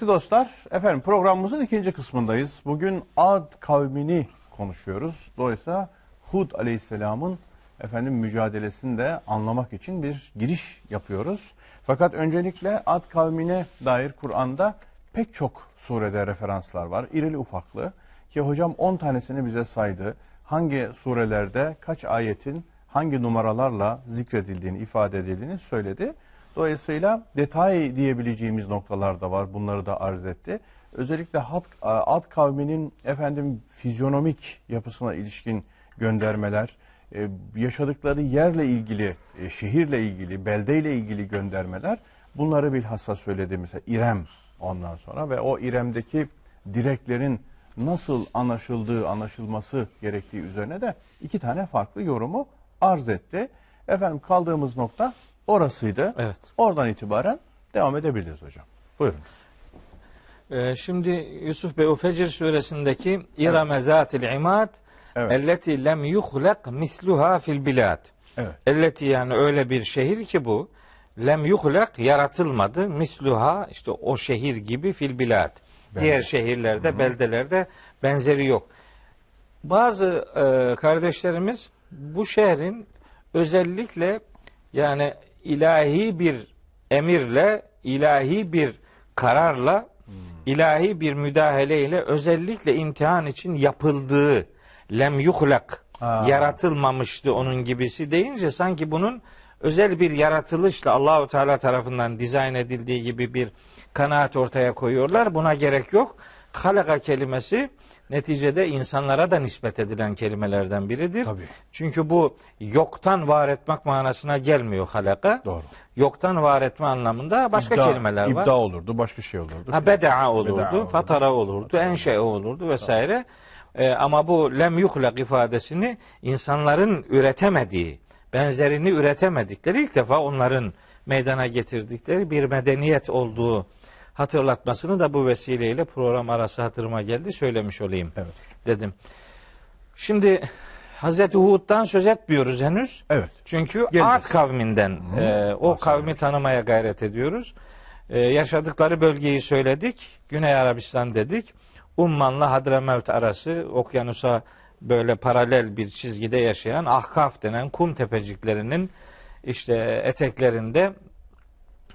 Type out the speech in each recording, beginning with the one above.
Kıymetli dostlar, efendim programımızın ikinci kısmındayız. Bugün Ad kavmini konuşuyoruz. Dolayısıyla Hud aleyhisselamın efendim mücadelesini de anlamak için bir giriş yapıyoruz. Fakat öncelikle Ad kavmine dair Kur'an'da pek çok surede referanslar var. İrili ufaklı ki hocam 10 tanesini bize saydı. Hangi surelerde kaç ayetin hangi numaralarla zikredildiğini, ifade edildiğini söyledi. Dolayısıyla detay diyebileceğimiz noktalar da var. Bunları da arz etti. Özellikle Ad, Ad kavminin efendim fizyonomik yapısına ilişkin göndermeler, e, yaşadıkları yerle ilgili, e, şehirle ilgili, beldeyle ilgili göndermeler bunları bilhassa söyledi. Mesela İrem ondan sonra ve o İrem'deki direklerin nasıl anlaşıldığı, anlaşılması gerektiği üzerine de iki tane farklı yorumu arz etti. Efendim kaldığımız nokta orasıydı. Evet. Oradan itibaren devam edebiliriz hocam. Buyurun. Ee, şimdi Yusuf Bey o Fecr suresindeki İrame zatil imad Evet. elleti lem yuhlak misluha fil bilad. Evet. Elleti yani öyle bir şehir ki bu lem yuhlak yaratılmadı misluha işte o şehir gibi fil bilad. Diğer şehirlerde, beldelerde benzeri yok. Bazı e, kardeşlerimiz bu şehrin özellikle yani ilahi bir emirle, ilahi bir kararla, ilahi bir müdahaleyle özellikle imtihan için yapıldığı lem yuhlak Ha. yaratılmamıştı onun gibisi deyince sanki bunun özel bir yaratılışla Allahu Teala tarafından dizayn edildiği gibi bir kanaat ortaya koyuyorlar. Buna gerek yok. Halaka kelimesi neticede insanlara da nispet edilen kelimelerden biridir. Tabii. Çünkü bu yoktan var etmek manasına gelmiyor halaka. Doğru. Yoktan var etme anlamında başka İbda- kelimeler var. İbda olurdu, başka şey olurdu. Ha beda'a olurdu, Beda'a olurdu. fatara olurdu, enşe olurdu vesaire. Ee, ama bu lem yuhlak ifadesini insanların üretemediği, benzerini üretemedikleri ilk defa onların meydana getirdikleri bir medeniyet olduğu hatırlatmasını da bu vesileyle program arası hatırıma geldi söylemiş olayım Evet. dedim. Şimdi Hazreti Hud'dan söz etmiyoruz henüz. Evet. Çünkü Geleceğiz. Ad kavminden e, o kavmi tanımaya gayret ediyoruz. E, yaşadıkları bölgeyi söyledik. Güney Arabistan dedik. Umman'la Hadramevt arası okyanusa böyle paralel bir çizgide yaşayan Ahkaf denen kum tepeciklerinin işte eteklerinde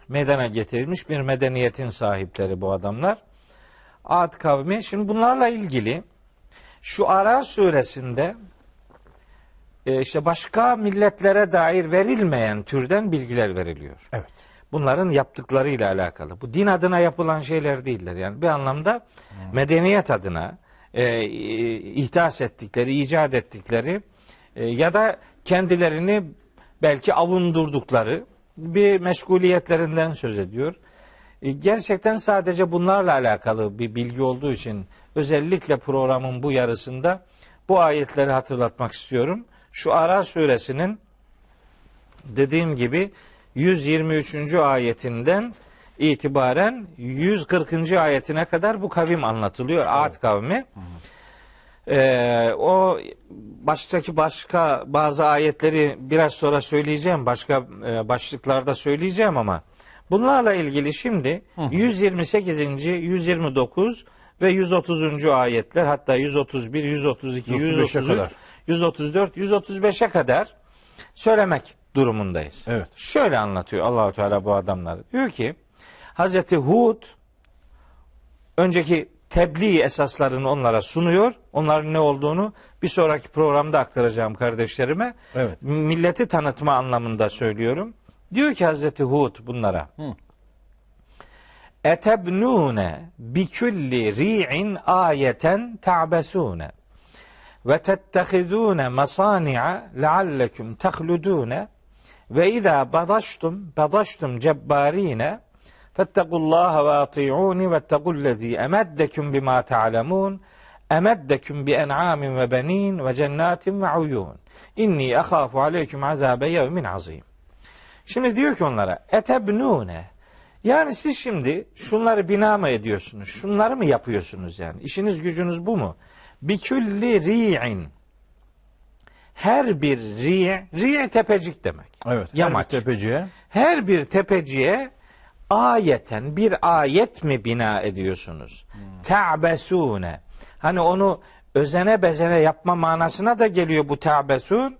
meydana getirilmiş bir medeniyetin sahipleri bu adamlar. Ad kavmi. Şimdi bunlarla ilgili şu Ara suresinde e, işte başka milletlere dair verilmeyen türden bilgiler veriliyor. Evet. Bunların yaptıklarıyla alakalı. Bu din adına yapılan şeyler değiller. Yani bir anlamda medeniyet adına e, ihdas ettikleri, icat ettikleri e, ya da kendilerini belki avundurdukları bir meşguliyetlerinden söz ediyor. E, Gerçekten sadece bunlarla alakalı bir bilgi olduğu için özellikle programın bu yarısında bu ayetleri hatırlatmak istiyorum. Şu Ara suresinin dediğim gibi 123. ayetinden itibaren 140. ayetine kadar bu kavim anlatılıyor. Ad kavmi. Ee, o baştaki başka bazı ayetleri biraz sonra söyleyeceğim. Başka e, başlıklarda söyleyeceğim ama bunlarla ilgili şimdi 128. 129 ve 130. ayetler hatta 131, 132, 135'e 133, kadar. 134, 135'e kadar söylemek durumundayız. Evet. Şöyle anlatıyor Allahu Teala bu adamları. Diyor ki Hazreti Hud önceki tebliğ esaslarını onlara sunuyor. Onların ne olduğunu bir sonraki programda aktaracağım kardeşlerime. Evet. Milleti tanıtma anlamında söylüyorum. Diyor ki Hazreti Hud bunlara. Etebnune bi kulli ri'in ayeten ta'besune ve tettehizune masani'a leallekum tehludune ve izâ badaştum badaştum cebbarine fettekullaha ve ati'uni ve tegullezî emeddekum bima ta'lemun emeddekum bi en'amin ve benin ve cennatin ve uyun inni ahâfu aleyküm azâbe yevmin azîm Şimdi diyor ki onlara etebnune yani siz şimdi şunları bina mı ediyorsunuz? Şunları mı yapıyorsunuz yani? İşiniz gücünüz bu mu? Bikülli ri'in her bir ri' ri' tepecik demek. Evet. Yamaç. Her bir tepeciye Her bir tepeciye ayeten bir ayet mi bina ediyorsunuz? Ta'besune. Hani onu özene bezene yapma manasına da geliyor bu ta'besun.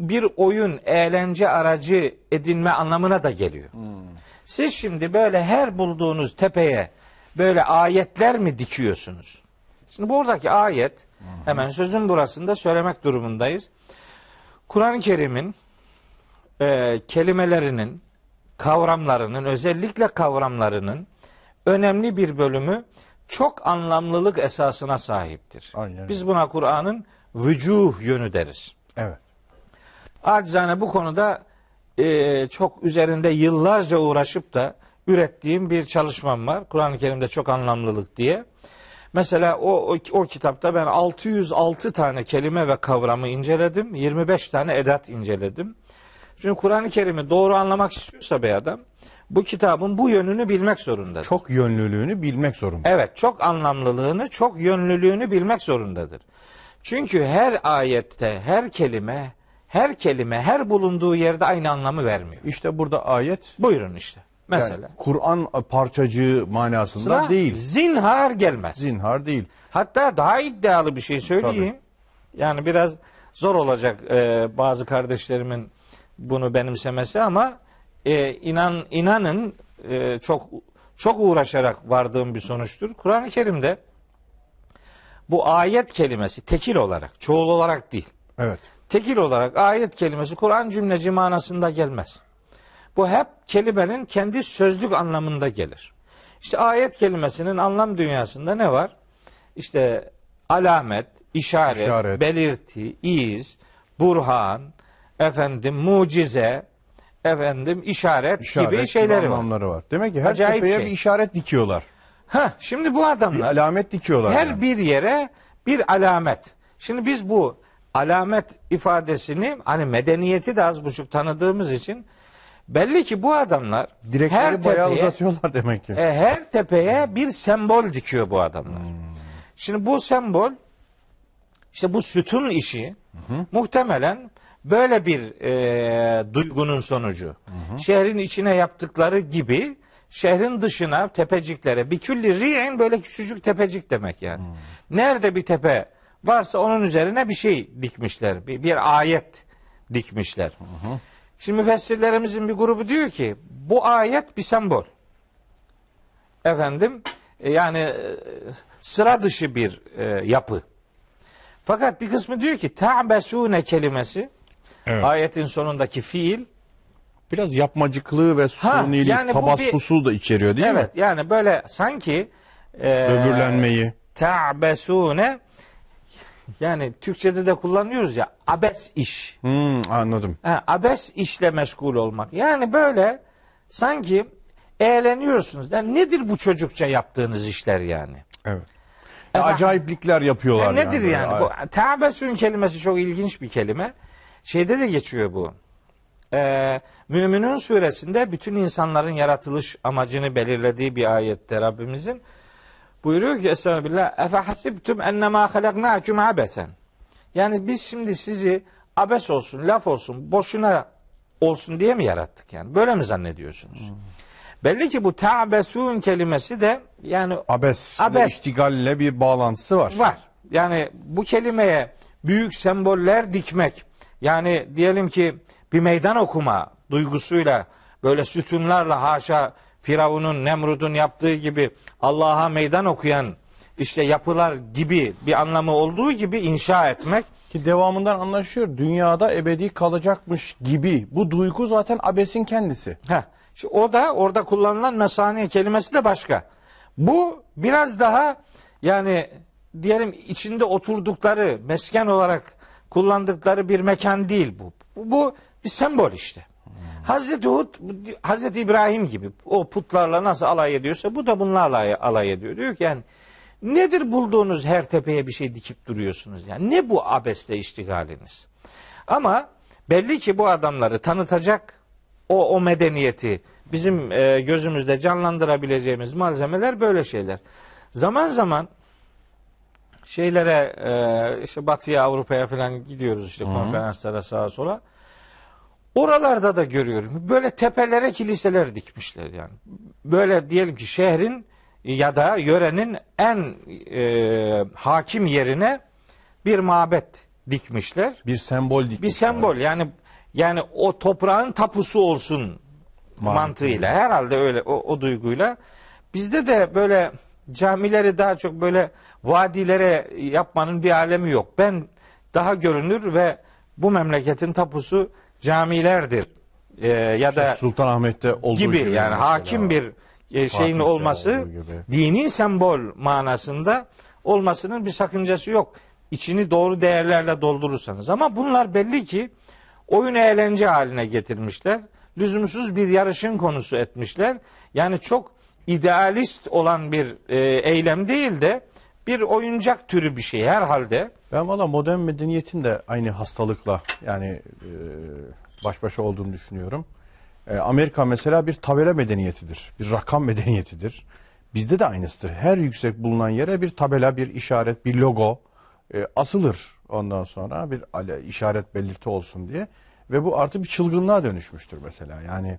Bir oyun, eğlence aracı edinme anlamına da geliyor. Siz şimdi böyle her bulduğunuz tepeye böyle ayetler mi dikiyorsunuz? Şimdi buradaki ayet hemen sözün burasında söylemek durumundayız. Kur'an-ı Kerim'in e, kelimelerinin, kavramlarının, özellikle kavramlarının önemli bir bölümü çok anlamlılık esasına sahiptir. Aynen. Biz buna Kur'an'ın vücuh yönü deriz. Evet. Acizane bu konuda e, çok üzerinde yıllarca uğraşıp da ürettiğim bir çalışmam var. Kur'an-ı Kerim'de çok anlamlılık diye. Mesela o, o, o kitapta ben 606 tane kelime ve kavramı inceledim. 25 tane edat inceledim. Şimdi Kur'an-ı Kerim'i doğru anlamak istiyorsa bir adam bu kitabın bu yönünü bilmek zorundadır. Çok yönlülüğünü bilmek zorunda. Evet çok anlamlılığını, çok yönlülüğünü bilmek zorundadır. Çünkü her ayette, her kelime, her kelime, her bulunduğu yerde aynı anlamı vermiyor. İşte burada ayet Buyurun işte. Mesela. yani Kur'an parçacığı manasında Sıra değil. Zinhar gelmez. Zinhar değil. Hatta daha iddialı bir şey söyleyeyim. Yani biraz zor olacak e, bazı kardeşlerimin bunu benimsemesi ama e, inan inanın e, çok çok uğraşarak vardığım bir sonuçtur. Kur'an-ı Kerim'de bu ayet kelimesi tekil olarak, çoğul olarak değil. Evet. Tekil olarak ayet kelimesi Kur'an cümleci manasında gelmez. Bu hep kelimenin kendi sözlük anlamında gelir. İşte ayet kelimesinin anlam dünyasında ne var? İşte alamet, işaret, İşaret. belirti, iz, burhan, efendim mucize, efendim işaret, İşaret gibi şeyleri var. var. Demek ki her Acayip tepeye şey. bir işaret dikiyorlar. Heh, şimdi bu Bir adamlar alamet dikiyorlar. her yani. bir yere bir alamet. Şimdi biz bu alamet ifadesini hani medeniyeti de az buçuk tanıdığımız için belli ki bu adamlar Direkleri her bayağı tepeye, uzatıyorlar demek ki. e, her tepeye bir sembol dikiyor bu adamlar. Şimdi bu sembol işte bu sütun işi muhtemelen böyle bir e, duygunun sonucu. Şehrin içine yaptıkları gibi şehrin dışına tepeciklere bir külli ri'in böyle küçücük tepecik demek yani. Nerede bir tepe varsa onun üzerine bir şey dikmişler. Bir, bir ayet dikmişler. Şimdi müfessirlerimizin bir grubu diyor ki bu ayet bir sembol. Efendim e, yani e, sıra dışı bir e, yapı. Fakat bir kısmı diyor ki ta'besune kelimesi Evet. ayetin sonundaki fiil Biraz yapmacıklığı ve Ha, sunilik, yani bu tabassusu da içeriyor değil evet mi? yani böyle sanki e, Böbürlenmeyi. ta'besune yani Türkçede de kullanıyoruz ya abes iş. Hmm, anladım. Ha, abes işle meşgul olmak. Yani böyle sanki eğleniyorsunuz. Yani nedir bu çocukça yaptığınız işler yani? Evet. Efendim? Acayiplikler yapıyorlar. Yani nedir böyle. yani? Bu teabesün kelimesi çok ilginç bir kelime. Şeyde de geçiyor bu. Ee, Müminun suresinde bütün insanların yaratılış amacını belirlediği bir ayette Rabbimizin buyuruyor ki Estağfirullah Efe hasibtum ennemâ halaknâküm abesen Yani biz şimdi sizi abes olsun, laf olsun, boşuna olsun diye mi yarattık yani? Böyle mi zannediyorsunuz? Belli ki bu ta'besun kelimesi de yani Abes, Abes. iştigalle bir bağlantısı var. Var. Yani bu kelimeye büyük semboller dikmek. Yani diyelim ki bir meydan okuma duygusuyla böyle sütunlarla haşa Firavun'un, Nemrud'un yaptığı gibi Allah'a meydan okuyan işte yapılar gibi bir anlamı olduğu gibi inşa etmek. Ki devamından anlaşıyor. Dünyada ebedi kalacakmış gibi. Bu duygu zaten abesin kendisi. Heh, işte o da orada kullanılan mesane kelimesi de başka. Bu biraz daha yani diyelim içinde oturdukları mesken olarak kullandıkları bir mekan değil bu. Bu, bu bir sembol işte. Hazreti Hud, Hazreti İbrahim gibi o putlarla nasıl alay ediyorsa bu da bunlarla alay ediyor. Diyor ki yani nedir bulduğunuz her tepeye bir şey dikip duruyorsunuz yani ne bu abesle iştigaliniz? Ama belli ki bu adamları tanıtacak o o medeniyeti bizim e, gözümüzde canlandırabileceğimiz malzemeler böyle şeyler. Zaman zaman şeylere e, işte Batı'ya Avrupa'ya falan gidiyoruz işte konferanslara sağa sola. Oralarda da görüyorum. Böyle tepelere kiliseler dikmişler yani. Böyle diyelim ki şehrin ya da yörenin en e, hakim yerine bir mabet dikmişler. Bir sembol dikmiş. Bir sembol yani yani o toprağın tapusu olsun mantığıyla herhalde öyle o, o duyguyla bizde de böyle camileri daha çok böyle vadilere yapmanın bir alemi yok. Ben daha görünür ve bu memleketin tapusu camilerdir. Ee, ya da Sultanahmet'te olduğu gibi, gibi. yani hakim bir e, şeyin Fatih'te olması dini sembol manasında olmasının bir sakıncası yok. İçini doğru değerlerle doldurursanız. Ama bunlar belli ki oyun eğlence haline getirmişler. Lüzumsuz bir yarışın konusu etmişler. Yani çok idealist olan bir e, eylem değil de bir oyuncak türü bir şey herhalde. Ben valla modern medeniyetin de aynı hastalıkla yani e, baş başa olduğunu düşünüyorum. E, Amerika mesela bir tabela medeniyetidir. Bir rakam medeniyetidir. Bizde de aynısıdır. Her yüksek bulunan yere bir tabela, bir işaret, bir logo e, asılır. Ondan sonra bir işaret belirti olsun diye. Ve bu artık bir çılgınlığa dönüşmüştür mesela. Yani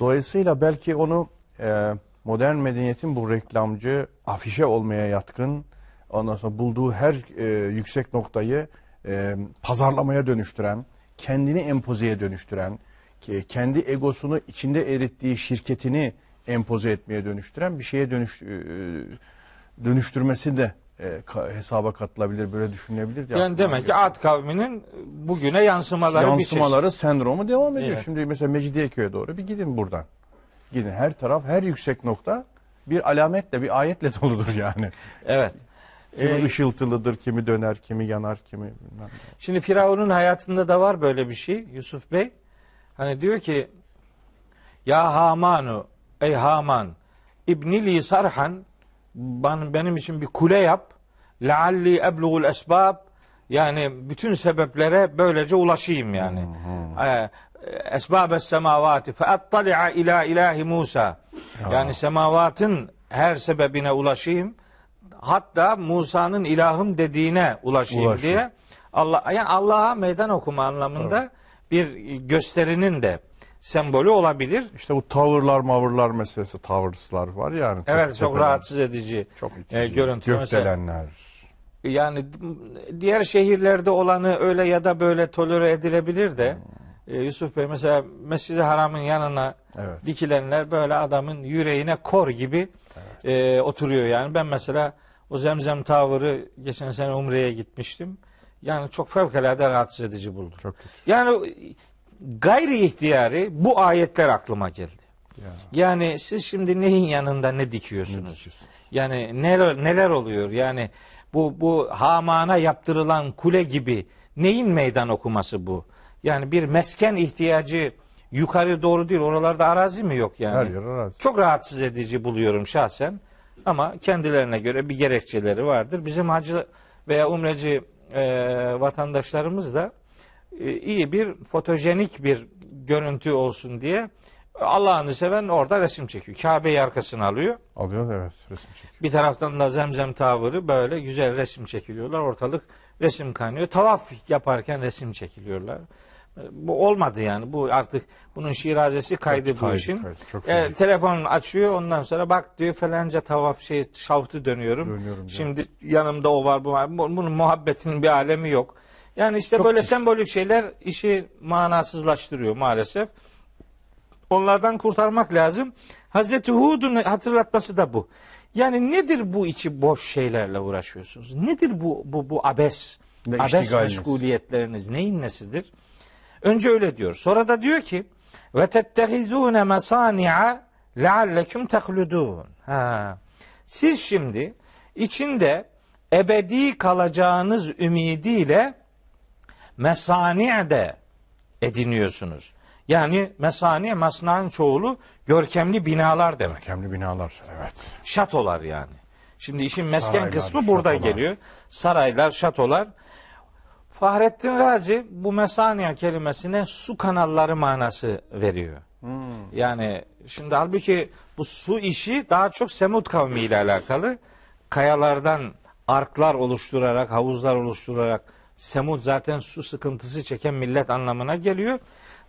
dolayısıyla belki onu e, modern medeniyetin bu reklamcı, afişe olmaya yatkın, ondan sonra bulduğu her e, yüksek noktayı e, pazarlamaya dönüştüren, kendini empozeye dönüştüren, kendi egosunu içinde erittiği şirketini empoze etmeye dönüştüren bir şeye dönüş, e, dönüştürmesi de e, ka- hesaba katılabilir, böyle düşünülebilir. diye Yani demek ki. Ad kavminin bugüne yansımaları, yansımaları sendromu devam ediyor. Evet. Şimdi mesela Mecidiyeköy'e doğru bir gidin buradan. Gidin her taraf, her yüksek nokta bir alametle, bir ayetle doludur yani. Evet. Kimi Ee, ışıltılıdır, kimi döner, kimi yanar, kimi bilmem. Şimdi Firavun'un hayatında da var böyle bir şey Yusuf Bey. Hani diyor ki Ya Hamanu ey Haman İbnili sarhan ben- benim için bir kule yap. Lealli eblugul esbab yani bütün sebeplere böylece ulaşayım yani. Ee, Esbabes semavati fe attali'a ila ilahi Musa. Yani semavatın her sebebine ulaşayım. Hatta Musa'nın ilahım dediğine ulaşayım Ulaşayım. diye Allah yani Allah'a meydan okuma anlamında bir gösterinin de sembolü olabilir. İşte bu tavırlar mavırlar meselesi, tavırslar var yani. Evet çok Tepeler, rahatsız edici. Çok itici. e, görüntü. Mesela- Gökdelenler. Yani diğer şehirlerde olanı öyle ya da böyle tolere edilebilir de e, Yusuf Bey mesela Mescid-i Haram'ın yanına Evet. dikilenler böyle adamın yüreğine kor gibi e, oturuyor yani. Ben mesela o zemzem tavırı geçen sene Umre'ye gitmiştim. Yani çok fevkalade rahatsız edici buldum. Çok kötü. Yani gayri ihtiyari bu ayetler aklıma geldi. Ya. Yani siz şimdi neyin yanında ne dikiyorsunuz? Ne? Yani neler neler oluyor? Yani bu bu Haman'a yaptırılan kule gibi neyin meydan okuması bu? Yani bir mesken ihtiyacı yukarı doğru değil. Oralarda arazi mi yok yani? Her yer arazi. Çok rahatsız edici buluyorum şahsen. Ama kendilerine göre bir gerekçeleri vardır. Bizim hacı veya umreci e, vatandaşlarımız da e, iyi bir fotojenik bir görüntü olsun diye Allah'ını seven orada resim çekiyor. Kabe'yi arkasına alıyor. Alıyor evet resim çekiyor. Bir taraftan da zemzem tavırı böyle güzel resim çekiliyorlar. Ortalık resim kaynıyor. Tavaf yaparken resim çekiliyorlar. Bu olmadı yani. Bu artık bunun şirazesi kaydı bu Kaydı, işin. kaydı. Çok E, telefon açıyor ondan sonra bak diyor falanca tavaf şey şaftı dönüyorum. Dönüyorum. Şimdi yanımda o var bu var. Bu- Bunun muhabbetinin bir alemi yok. Yani işte Çok böyle çirkin. sembolik şeyler işi manasızlaştırıyor maalesef. Onlardan kurtarmak lazım. Hazreti Hud'un hatırlatması da bu. Yani nedir bu içi boş şeylerle uğraşıyorsunuz? Nedir bu bu bu abes? Ne abes meşguliyetleriniz neyin nesidir? Önce öyle diyor. Sonra da diyor ki ve tettehizune mesani'a leallekum tehludun. Ha. Siz şimdi içinde ebedi kalacağınız ümidiyle mesani' de ediniyorsunuz. Yani mesani masna'nın çoğulu görkemli binalar demek. Görkemli binalar evet. Şatolar yani. Şimdi işin mesken Saraylar, kısmı burada şatolar. geliyor. Saraylar, şatolar. Fahrettin Razi bu mesaniye kelimesine su kanalları manası veriyor. Hmm. Yani şimdi halbuki bu su işi daha çok Semud kavmiyle alakalı. Kayalardan arklar oluşturarak, havuzlar oluşturarak Semud zaten su sıkıntısı çeken millet anlamına geliyor.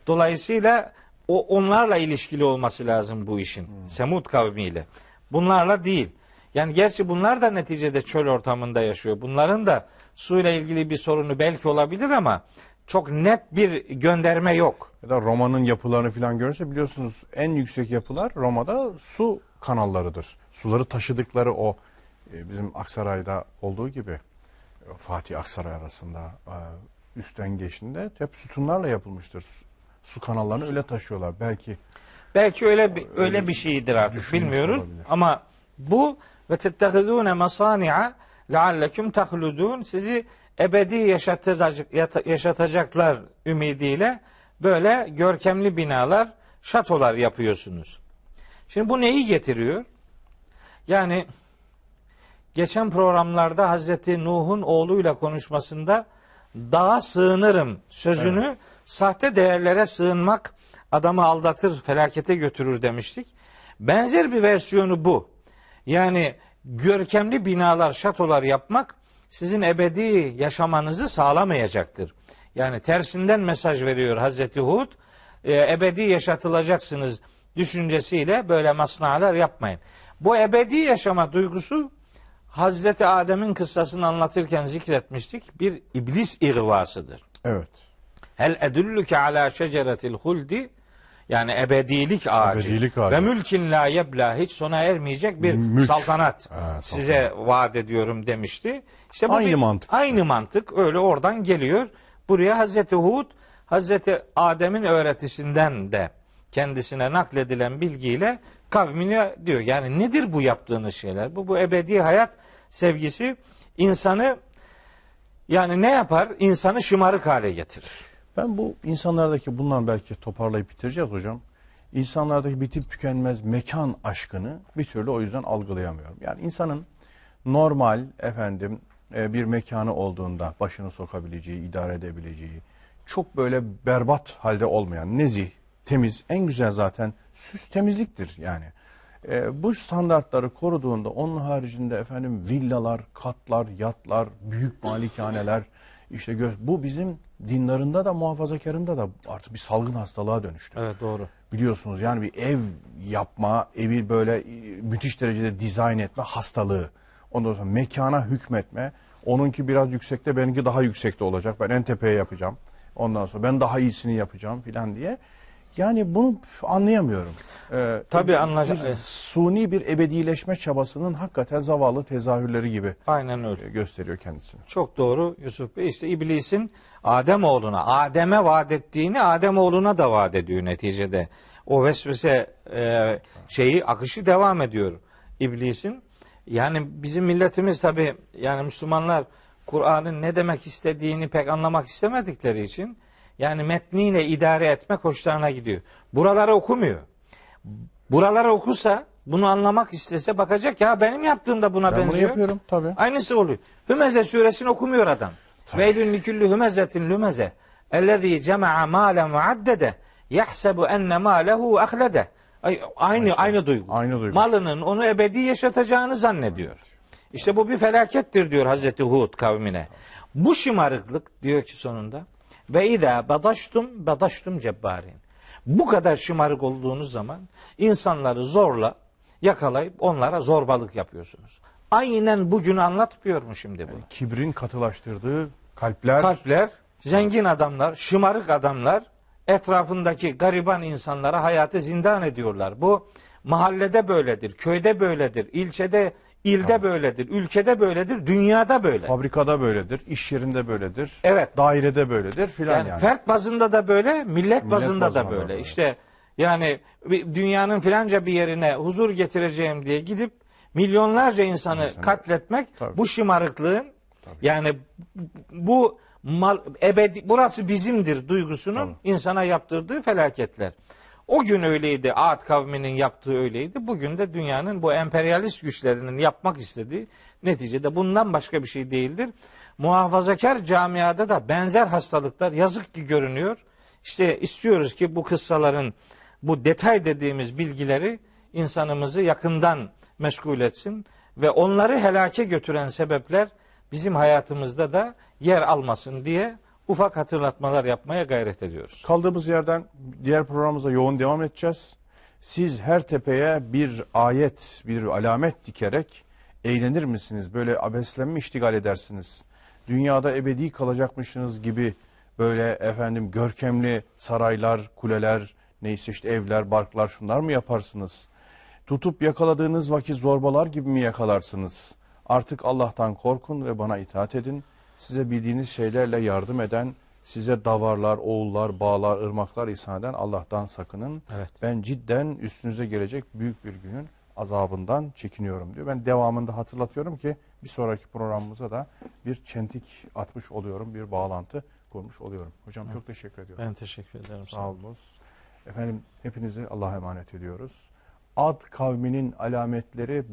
Dolayısıyla o onlarla ilişkili olması lazım bu işin. Semud kavmiyle. Bunlarla değil. Yani gerçi bunlar da neticede çöl ortamında yaşıyor. Bunların da suyla ilgili bir sorunu belki olabilir ama çok net bir gönderme yok. Ya da Roma'nın yapılarını falan görürse biliyorsunuz en yüksek yapılar Roma'da su kanallarıdır. Suları taşıdıkları o e, bizim Aksaray'da olduğu gibi Fatih Aksaray arasında e, üstten geçtiğinde hep sütunlarla yapılmıştır. Su- kanallarını öyle taşıyorlar. Belki Belki öyle bir, öyle bir şeydir artık düşünmüş bilmiyoruz. olabilir. Ama bu ve tettehidûne masani'a leallekum tahludun sizi ebedi yaşatacak, yaşatacaklar ümidiyle böyle görkemli binalar, şatolar yapıyorsunuz. Şimdi bu neyi getiriyor? Yani geçen programlarda Hazreti Nuh'un oğluyla konuşmasında dağa sığınırım sözünü sahte değerlere sığınmak adamı aldatır, felakete götürür demiştik. Benzer bir versiyonu bu. Yani görkemli binalar, şatolar yapmak sizin ebedi yaşamanızı sağlamayacaktır. Yani tersinden mesaj veriyor Hazreti Hud. E, ebedi yaşatılacaksınız düşüncesiyle böyle masnalar yapmayın. Bu ebedi yaşama duygusu Hazreti Adem'in kıssasını anlatırken zikretmiştik. Bir iblis ihvasıdır. evet. Hel edulluke ala şeceretil huldi yani ebedilik ağacı, Ebedilik ağacı. ve mülkin la yebla hiç sona ermeyecek bir Mülk. saltanat Ha, size vaat ediyorum demişti. İşte bu Aynı bir- mantık. Aynı mantık öyle oradan geliyor. Buraya Hazreti Hud Hazreti Adem'in öğretisinden de kendisine nakledilen bilgiyle kavmine diyor. Yani nedir bu yaptığınız şeyler? Bu bu ebedi hayat sevgisi insanı yani ne yapar? İnsanı şımarık hale getirir. Ben bu insanlardaki bundan belki toparlayıp bitireceğiz hocam. İnsanlardaki bitip tükenmez mekan aşkını bir türlü o yüzden algılayamıyorum. Yani insanın normal efendim e, bir mekanı olduğunda başını sokabileceği, idare edebileceği, çok böyle berbat halde olmayan, nezih, temiz, en güzel zaten süs temizliktir yani. E, bu standartları koruduğunda onun haricinde efendim villalar, katlar, yatlar, büyük malikaneler işte gö- bu bizim dinlarında da muhafazakarında da artık bir salgın hastalığa dönüştü. Evet doğru. Biliyorsunuz yani bir ev yapma, evi böyle e, müthiş derecede dizayn etme hastalığı. Ondan sonra mekana hükmetme. Onunki biraz yüksekte, benimki daha yüksekte olacak. Ben en tepeye yapacağım. Ondan sonra ben daha iyisini yapacağım filan diye. Yani bunu anlayamıyorum. Ee, Tabii evet. Suni bir ebedileşme çabasının hakikaten zavallı tezahürleri gibi Aynen öyle. e, gösteriyor kendisini. Çok doğru Yusuf Bey. İşte iblisin Adem oğluna, Adem'e vaat ettiğini Adem oğluna da vaat ediyor neticede. O vesvese e, şeyi akışı devam ediyor iblisin. Yani bizim milletimiz tabi yani Müslümanlar Kur'an'ın ne demek istediğini pek anlamak istemedikleri için yani metniyle idare etmek hoşlarına gidiyor. Buraları okumuyor. Buraları okusa bunu anlamak istese bakacak ya benim yaptığım da buna Ben bunu benziyor. yapıyorum tabii. Aynısı oluyor. Hümeze suresini okumuyor adam. Veylün likülli hümezetin lümeze. Ellezî cema'a mâlen ve addede. Yahsebu enne mâlehu ahlede. Ay- Aynı aynı duygu. Aynı duygu. Malının onu ebedi yaşatacağını zannediyor. İşte bu bir felakettir diyor Hazreti Hud kavmine. Bu şımarıklık diyor ki sonunda ve izâ badaştum badaştum cebbarin. Bu kadar şımarık olduğunuz zaman insanları zorla yakalayıp onlara zorbalık yapıyorsunuz. Aynen bugün anlatmıyor mu şimdi bu? Kibrin katılaştırdığı kalpler Kalpler, zengin adamlar, şımarık adamlar etrafındaki gariban insanlara hayatı zindan ediyorlar. Bu mahallede böyledir, köyde böyledir, ilçede, ilde böyledir, ülkede böyledir, dünyada böyle. Fabrikada böyledir, iş yerinde böyledir, Evet. dairede böyledir filan Yani, yani. fert bazında da böyle, millet, bazında, bazında da böyle. böyle. İşte yani dünyanın filanca bir yerine huzur getireceğim diye gidip milyonlarca insanı İnsanı- katletmek Tabii. bu şımarıklığın yani bu mal ebedi burası bizimdir duygusunun insana yaptırdığı felaketler. O gün öyleydi. Ad kavminin yaptığı öyleydi. Bugün de dünyanın bu emperyalist güçlerinin yapmak istediği neticede bundan başka bir şey değildir. Muhafazakar camiada da benzer hastalıklar yazık ki görünüyor. İşte istiyoruz ki bu kıssaların bu detay dediğimiz bilgileri insanımızı yakından meşgul etsin ve onları helake götüren sebepler bizim hayatımızda da yer almasın diye ufak hatırlatmalar yapmaya gayret ediyoruz. Kaldığımız yerden diğer programımıza yoğun devam edeceğiz. Siz her tepeye bir ayet, bir alamet dikerek eğlenir misiniz? Böyle abeslenme iştigal edersiniz. Dünyada ebedi kalacakmışsınız gibi böyle efendim görkemli saraylar, kuleler, neyse işte evler, barklar şunlar mı yaparsınız? Tutup yakaladığınız vakit zorbalar gibi mi yakalarsınız? Artık Allah'tan korkun ve bana itaat edin. Size bildiğiniz şeylerle yardım eden, size davarlar, oğullar, bağlar, ırmaklar ihsan eden Allah'tan sakının. Evet. Ben cidden üstünüze gelecek büyük bir günün azabından çekiniyorum diyor. Ben devamında hatırlatıyorum ki bir sonraki programımıza da bir çentik atmış oluyorum, bir bağlantı kurmuş oluyorum. Hocam çok teşekkür ediyorum. Ben teşekkür ederim. Sağ olunuz. Efendim hepinizi Allah'a emanet ediyoruz. Ad kavminin alametleri